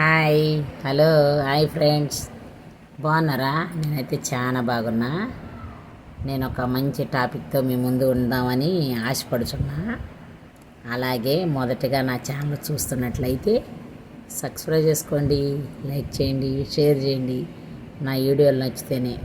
Hi hello hi friends. బాగున్నారా? నేనైతే చాలా బాగున్నా. నేను ఒక మంచి టాపిక్తో మీ ముందు ఉందామని ఆశపడుచున్నా. అలాగే మొదటగా నా ఛానల్ చూస్తున్నట్లయితే సబ్స్క్రైబ్ చేసుకోండి లైక్ చేయండి షేర్ చేయండి. నా వీడియోలు నచ్చితేనే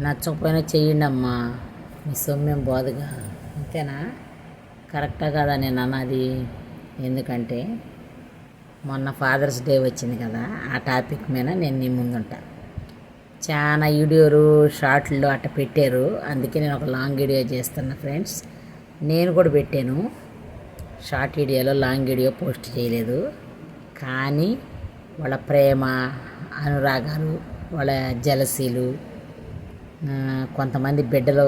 నచ్చకపోయినా చేయండి అమ్మా. మీ సొమ్మేం బోధగా. అంతేనా? కరెక్టా కదా నేను అన్నది? ఎందుకంటే మొన్న ఫాదర్స్ డే వచ్చింది కదా ఆ టాపిక్ మీద నేను నీ ముందుంటా. చాలా వీడియోలు షార్ట్లు అట్ట పెట్టారు. అందుకే నేను ఒక లాంగ్ వీడియో చేస్తున్నా ఫ్రెండ్స్. నేను కూడా పెట్టాను. షార్ట్ వీడియోలో లాంగ్ వీడియో పోస్ట్ చేయలేదు. కానీ వాళ్ళ ప్రేమ అనురాగాలు వాళ్ళ జలసీలు కొంతమంది బిడ్డలు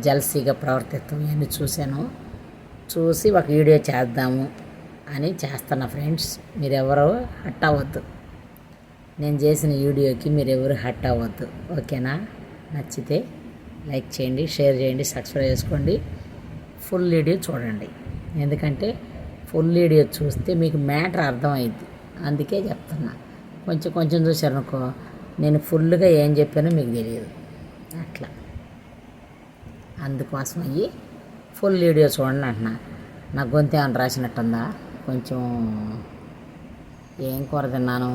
జలసీగా ప్రవర్తిస్తాం ఇవన్నీ చూశాను. చూసి ఒక వీడియో చేద్దాము. అని చేస్తున్నా ఫ్రెండ్స్ మీరెవరు హట్ అవ్వద్దు. నేను చేసిన వీడియోకి మీరెవరు హట్ అవ్వద్దు. ఓకేనా? నచ్చితే లైక్ చేయండి షేర్ చేయండి సబ్స్క్రైబ్ చేసుకోండి. ఫుల్ వీడియో చూడండి. ఎందుకంటే ఫుల్ వీడియో చూస్తే మీకు మ్యాటర్ అర్థమైంది అందుకే చెప్తున్నా. కొంచెం కొంచెం చూసారనుకో నేను ఫుల్గా ఏం చెప్పానో మీకు తెలియదు. అట్లా. అందుకోసం అయ్యి ఫుల్ వీడియో చూడండి అంటున్నా. నా గొంతు ఏమైనా రాసినట్టుందా? కొంచెం ఏం కూర తిన్నాను?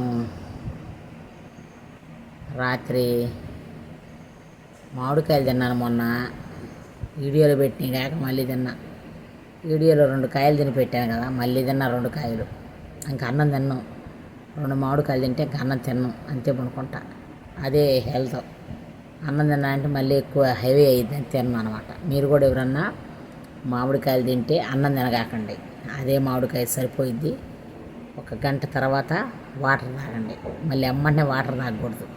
రాత్రి మామిడికాయలు తిన్నాను మొన్న. వీడియోలో పెట్టిన కాక మళ్ళీ తిన్నా. వీడియోలో రెండు కాయలు తిని పెట్టాను కదా మళ్ళీ తిన్నా రెండు కాయలు. ఇంకా అన్నం తిన్నాం. రెండు మామిడికాయలు తింటే ఇంకా అన్నం తిన్నాం. అంతే పనుకుంటా. అదే హెల్త్. అన్నం తిన్నా అంటే మళ్ళీ ఎక్కువ హెవీ అయ్యింది అని తిన్నాను అనమాట మీరు కూడా ఎవరన్నా మామిడికాయలు తింటే అన్నం తినగాకండి. అదే మామిడికాయ సరిపోయిద్ది. ఒక గంట తర్వాత వాటర్ తాగండి. మళ్ళీ అమ్మంటే వాటర్ తాగకూడదు.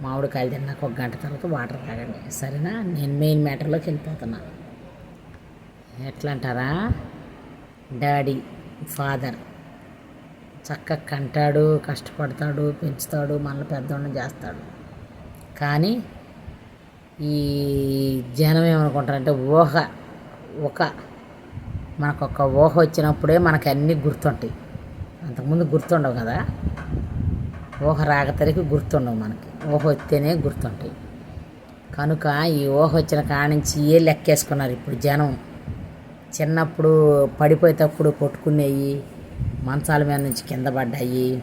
మామిడికాయలు తిన్నాక ఒక గంట తర్వాత వాటర్ తాగండి. సరేనా? నేను మెయిన్ మ్యాటర్లోకి వెళ్ళిపోతున్నా. ఎట్లా అంటారా డాడీ ఫాదర్ చక్కగా కంటాడు కష్టపడతాడు పెంచుతాడు మనల్ని పెద్దవాడిని చేస్తాడు. కానీ ఈ జనం ఏమనుకుంటారంటే ఊహ ఒక మనకు ఒక ఊహ వచ్చినప్పుడే మనకు అన్నీ గుర్తుంటాయి. అంతకుముందు గుర్తుండవు కదా? ఊహ రాకతరికి గుర్తుండవు మనకి. ఊహ వస్తేనే గుర్తుంటాయి. కనుక ఈ ఊహ వచ్చిన కానించి ఏ లెక్కేసుకున్నారు ఇప్పుడు జనం? చిన్నప్పుడు పడిపోయేటప్పుడు కొట్టుకునేవి మంచాల మీద నుంచి కింద పడ్డాయి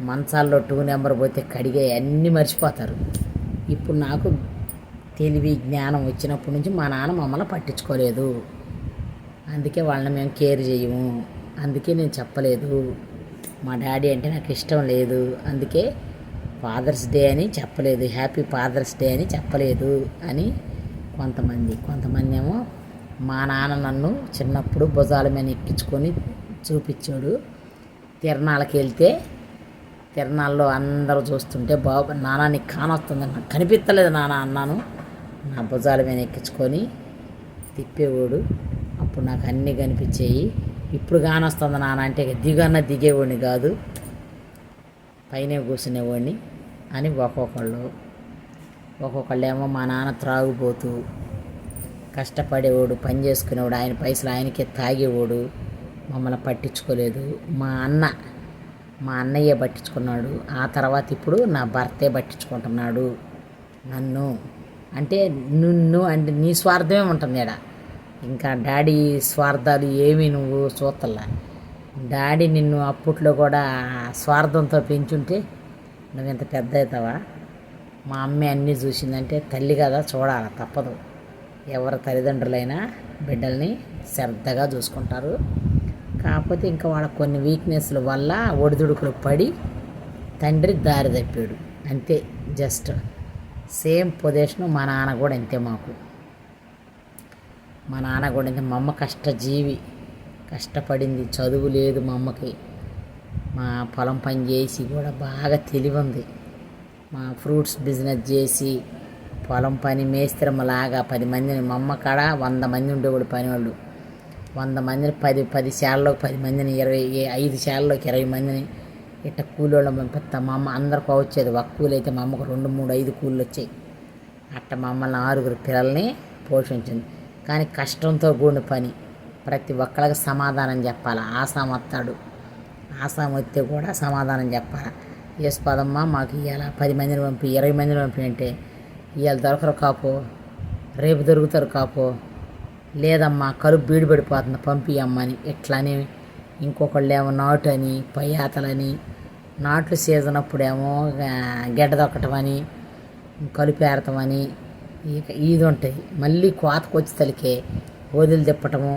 మంచాల్లో టూ నెంబర్ పోతే కడిగే అన్నీ మర్చిపోతారు. ఇప్పుడు నాకు తెలివి జ్ఞానం వచ్చినప్పటి నుంచి మా నాన్న మమ్మల్ని పట్టించుకోలేదు. అందుకే వాళ్ళని మేము కేర్ చేయము. అందుకే నేను చెప్పలేదు. మా డాడీ అంటే నాకు ఇష్టం లేదు. అందుకే ఫాదర్స్ డే అని చెప్పలేదు. హ్యాపీ ఫాదర్స్ డే అని చెప్పలేదు అని కొంతమంది. కొంతమంది ఏమో మా నాన్న నన్ను చిన్నప్పుడు భుజాల మీద ఎక్కించుకొని చూపించాడు. తిరణాలకి వెళ్తే తిరణాల్లో అందరూ చూస్తుంటే బాబు నాన్న నీకు కానొస్తుంది నాకు కనిపించలేదు నాన్న అన్నాను. నా భుజాల మీద ఎక్కించుకొని తిప్పేవాడు. అప్పుడు నాకు అన్నీ కనిపించేయి. ఇప్పుడు కానొస్తుంది నాన్న అంటే ఇక దిగన్న దిగేవాడిని కాదు. పైన కూర్చునేవాడిని అని ఒక్కొక్కళ్ళు. ఒక్కొక్కళ్ళు ఏమో మా నాన్న త్రాగుపోతూ కష్టపడేవాడు పని చేసుకునేవాడు ఆయన పైసలు ఆయనకే తాగేవాడు మమ్మల్ని పట్టించుకోలేదు. మా అన్న మా అన్నయ్య పట్టించుకున్నాడు. ఆ తర్వాత ఇప్పుడు నా భర్తే పట్టించుకుంటున్నాడు. నన్ను అంటే నిన్ను అంటే నీ స్వార్థమే ఉంటుంది ఈడ. ఇంకా డాడీ స్వార్థాలు ఏమి నువ్వు చూస్తల్లా. డాడీ నిన్ను అప్పట్లో కూడా స్వార్థంతో పెంచుంటే నువ్వు ఇంత పెద్ద అవుతావా? మా అమ్మ అన్నీ చూసిందంటే తల్లి కదా చూడాలి తప్పదు. ఎవరి తల్లిదండ్రులైనా బిడ్డల్ని శ్రద్ధగా చూసుకుంటారు. కాకపోతే ఇంకా వాళ్ళ కొన్ని వీక్నెస్ల వల్ల ఒడిదుడుకులు పడి తండ్రి దారి తప్పాడు. అంతే జస్ట్ సేమ్ పొజిషన్ మా నాన్న కూడా అంతే మాకు. మా నాన్న కూడా మా అమ్మ కష్టజీవి కష్టపడింది చదువు లేదు మా అమ్మకి. మా పొలం పని చేసి కూడా బాగా తెలివి ఉంది మా ఫ్రూట్స్ బిజినెస్ చేసి పొలం పని మేస్త్రమ్మలాగా పది మందిని మా అమ్మ కాడ వంద మంది ఉండేవాడు పని వాళ్ళు వంద మందిని పది పది శాలలోకి పది మందిని ఇరవై ఐదు శాలలోకి ఇరవై మందిని ఇట్ట కూలీళ్ళు పంపిస్తా మా అమ్మ అందరికి వచ్చేది. ఒక కూలి అయితే మా అమ్మకు రెండు మూడు ఐదు కూలీలు వచ్చాయి అట్ట మమ్మల్ని ఆరుగురు పిల్లల్ని పోషించింది. కానీ కష్టంతో కూడిన పని. ప్రతి ఒక్కరికి సమాధానం చెప్పాలి? ఆసాం వస్తాడు. ఆసాం వస్తే కూడా సమాధానం చెప్పాలి? ఎస్ పదమ్మా మాకు ఇవాళ పది మందిని పంపి ఇరవై మందిని పంపి అంటే ఇవాళ దొరకరు కాపు? రేపు దొరుకుతారు కాపు? లేదమ్మా కలుపు బీడు పడిపోతుంది పంపి అమ్మని ఇట్లానే ఇంకొకళ్ళు ఏమో నాటు అని పయ్యాతలని నాట్లు సీజన్ అప్పుడేమో గెడ్డ దొక్కటమని కలుపు ఏరటమని ఇక ఇది ఉంటాయి మళ్ళీ కోతకు వచ్చి తలికే ఓదిలు తిప్పటము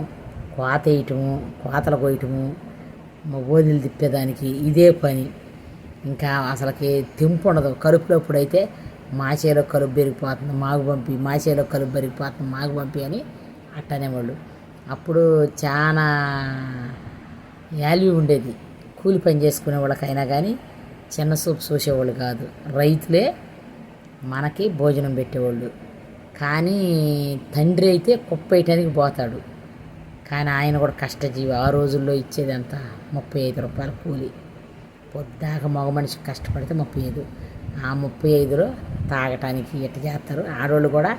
కోత వేయటము కోతలు కోయటము ఓదిలు తిప్పేదానికి ఇదే పని. ఇంకా అసలుకి తెంపు ఉండదు. కరుపులో అయితే మా చేలో కలుపు పెరిగిపోతుంది మాకు పంపి మా చేలో కలుపు పెరిగిపోతుంది మాకు పంపి అని అట్టనే వాళ్ళు అప్పుడు చాలా వాల్యూ ఉండేది. కూలి పని చేసుకునే వాళ్ళకైనా కానీ చిన్న సూపు చూసేవాళ్ళు కాదు. రైతులే మనకి భోజనం పెట్టేవాళ్ళు. కానీ తండ్రి అయితే కుప్పేయటానికి పోతాడు. కానీ ఆయన కూడా కష్టజీవి. ఆ రోజుల్లో ఇచ్చేది ముప్పై ఐదు రూపాయల కూలి. పొద్దాక మగ మనిషి కష్టపడితే ముప్పై ఐదు. ఆ ముప్పై ఐదులో తాగటానికి ఇట్ట చేస్తారు? ఆడవాళ్ళు కూడా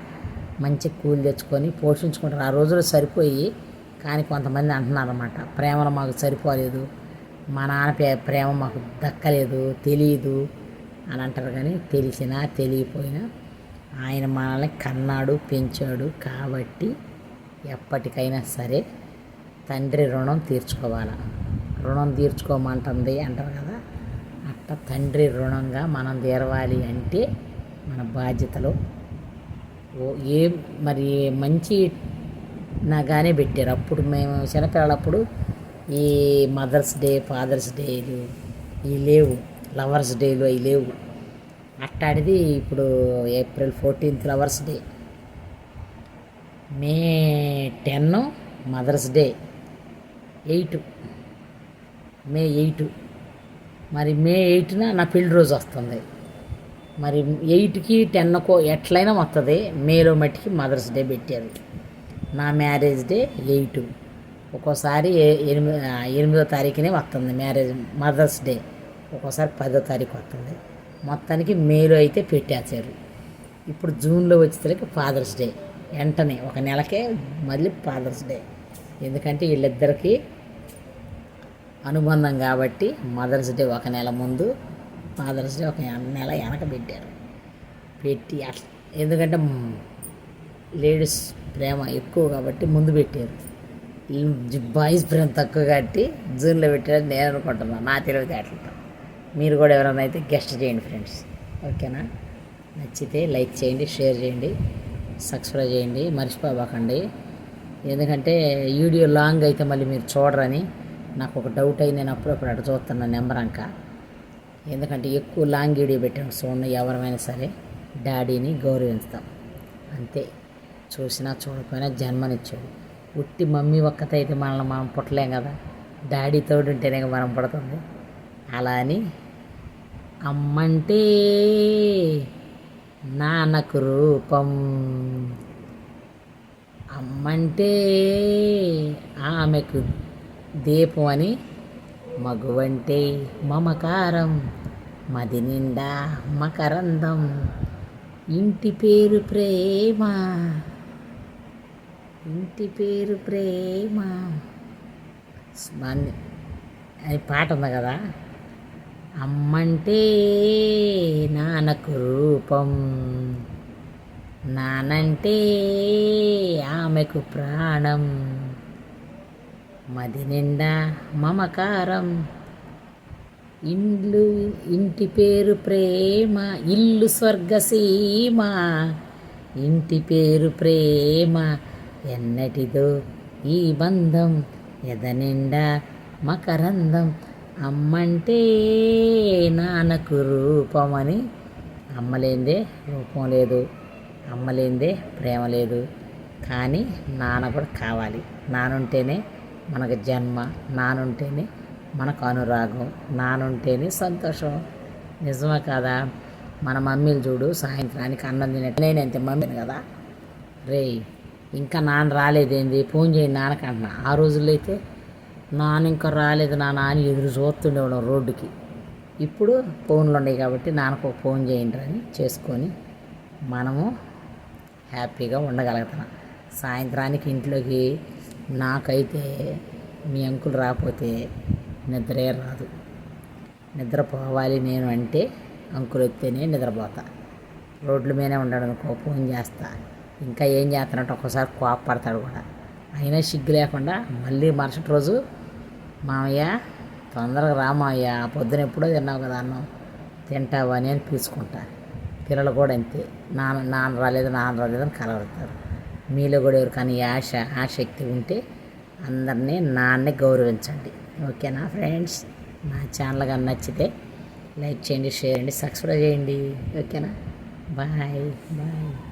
మంచి కూలి తెచ్చుకొని పోషించుకుంటారు. ఆ రోజుల్లో సరిపోయి కానీ కొంతమంది అంటున్నారు అనమాట మాకు సరిపోలేదు. మా నాన్న ప్రేమ మాకు దక్కలేదు తెలియదు అని అంటారు కానీ తెలిసినా తెలియపోయినా ఆయన మనల్ని కన్నాడు పెంచాడు కాబట్టి ఎప్పటికైనా సరే తండ్రి రుణం తీర్చుకోవాలి. రుణం తీర్చుకోమంటుంది అంటారు కదా. అట్ట తండ్రి రుణంగా మనం తీరవాలి అంటే మన బాధ్యతలో ఓ ఏ మరి మంచి నాగానే పెట్టారు. అప్పుడు మేము చిన్నపిల్లలప్పుడు ఈ మదర్స్ డే ఫాదర్స్ డేలు ఇవి లేవు. లవర్స్ డేలు అవి లేవు. అట్టాడిది ఇప్పుడు April fourteenth lovers day. May ten mothers day. Eight May eight. మరి మే ఎయిట్న నా పెళ్ళి రోజు వస్తుంది. మరి ఎయిట్కి టెన్కో ఎట్లయినా వస్తుంది మేలో మట్టికి మదర్స్ డే పెట్టారు నా మ్యారేజ్ డే ఎయిట్. ఒక్కోసారి ఎనిమిది ఎనిమిదో తారీఖునే వస్తుంది మ్యారేజ్ మదర్స్ డే. ఒక్కోసారి పదో తారీఖు వస్తుంది. మొత్తానికి మేలో అయితే పెట్టేశారు. ఇప్పుడు జూన్లో వచ్చేసరికి ఫాదర్స్ డే. వెంటనే ఒక నెలకే మళ్ళీ ఫాదర్స్ డే. ఎందుకంటే వీళ్ళిద్దరికీ అనుబంధం కాబట్టి మదర్స్ డే ఒక నెల ముందు ఫాదర్స్ డే ఒక నెల వెనక పెట్టారు. పెట్టి అట్లా ఎందుకంటే లేడీస్ ప్రేమ ఎక్కువ కాబట్టి ముందు పెట్టారు. బాయ్స్ ప్రేమ తక్కువ కాబట్టి జూన్లో పెట్టారని నేను అనుకుంటున్నాను. నా తెలివితేటలతో మీరు కూడా ఎవరైనా అయితే గెస్ట్ చేయండి ఫ్రెండ్స్. ఓకేనా? నచ్చితే లైక్ చేయండి షేర్ చేయండి సబ్స్క్రైబ్ చేయండి మర్చిపోబాకండి ఎందుకంటే వీడియో లాంగ్ అయితే మళ్ళీ మీరు చూడరని నాకు ఒక డౌట్ అయి నేను అప్పుడప్పుడు అటు చూస్తున్న నెంబర్ అంక. ఎందుకంటే ఎక్కువ లాంగ్ వీడియో పెట్టాను చూడండి ఎవరైనా సరే. డాడీని గౌరవిస్తాం అంతే. చూసినా చూడకపోయినా జన్మనిచ్చాడు. ఉట్టి మమ్మీ ఒక్కతే అయితే మనల్ని మనం పుట్టలేం కదా. డాడీ తోడు ఉంటేనే మనం పుడుతుంది. అలా అని అమ్మంటే నాన్నకు రూపం. అమ్మంటే ఆమెకు దీపం అని మగువంటే మమకారం మది నిండా మకరందం. ఇంటి పేరు ప్రేమ ఇంటి పేరు ప్రేమ. అని అది పాట ఉంది కదా? అమ్మంటే నాన్నకు రూపం నానంటే ఆమెకు ప్రాణం. మది నిండా మమకారం ఇండ్లు ఇంటి పేరు ప్రేమ ఇల్లు స్వర్గసీమ ఇంటి పేరు ప్రేమ ఎన్నటిదో ఈ బంధం ఎదనిండా మకరందం. అమ్మంటే నాన్నకు రూపం అని అమ్మలేందే రూపం లేదు అమ్మలేందే ప్రేమ లేదు. కానీ నాన్న కూడా కావాలి. నానుంటేనే మనకు జన్మ నానుంటేనే మనకు అనురాగం నానుంటేనే సంతోషం. నిజమా కదా? మన మమ్మీలు చూడు సాయంత్రానికి అన్నం తినట్టు నేను అంతే మమ్మీని కదా? రే ఇంకా నాన్న రాలేదేంది? ఫోన్ చేయండి నాన్నకంటున్నా. ఆ రోజుల్లో అయితే నాన్న ఇంకా రాలేదు నా నాన్న ఎదురు చూస్తుండేవాడు రోడ్డుకి. ఇప్పుడు ఫోన్లు ఉన్నాయి కాబట్టి నాన్నకు ఒక ఫోన్ చేయండి అని చేసుకొని మనము హ్యాపీగా ఉండగలుగుతున్నాం. సాయంత్రానికి ఇంట్లోకి నాకైతే మీ అంకులు రాకపోతే నిద్రే రాదు. నిద్రపోవాలి నేను అంటే అంకులు వస్తేనే నిద్రపోతా. రోడ్ల మీదనే ఉండడం అనుకో ఫోన్ చేస్తా. ఇంకా ఏం చేస్తానంటే ఒక్కోసారి కోపడతాడు కూడా. అయినా సిగ్గు లేకుండా మళ్ళీ మరుసటి రోజు మామయ్య తొందరగా రా ఆ పొద్దున ఎప్పుడో తిన్నావు కదా అన్నం. తింటావా అని అని పిలుచుకుంటా. పిల్లలు కూడా అంతే. నాన్న నాన్న రాలేదు నాన్న రాలేదు అని కలవడతారు మీలో కూడా ఎవరికైనా ఆశ ఆసక్తి ఉంటే అందరినీ నాన్నే గౌరవించండి. ఓకేనా ఫ్రెండ్స్? నా ఛానల్ కానీ నచ్చితే లైక్ చేయండి షేర్ చేయండి సబ్స్క్రైబ్ చేయండి. ఓకేనా? Bye bye.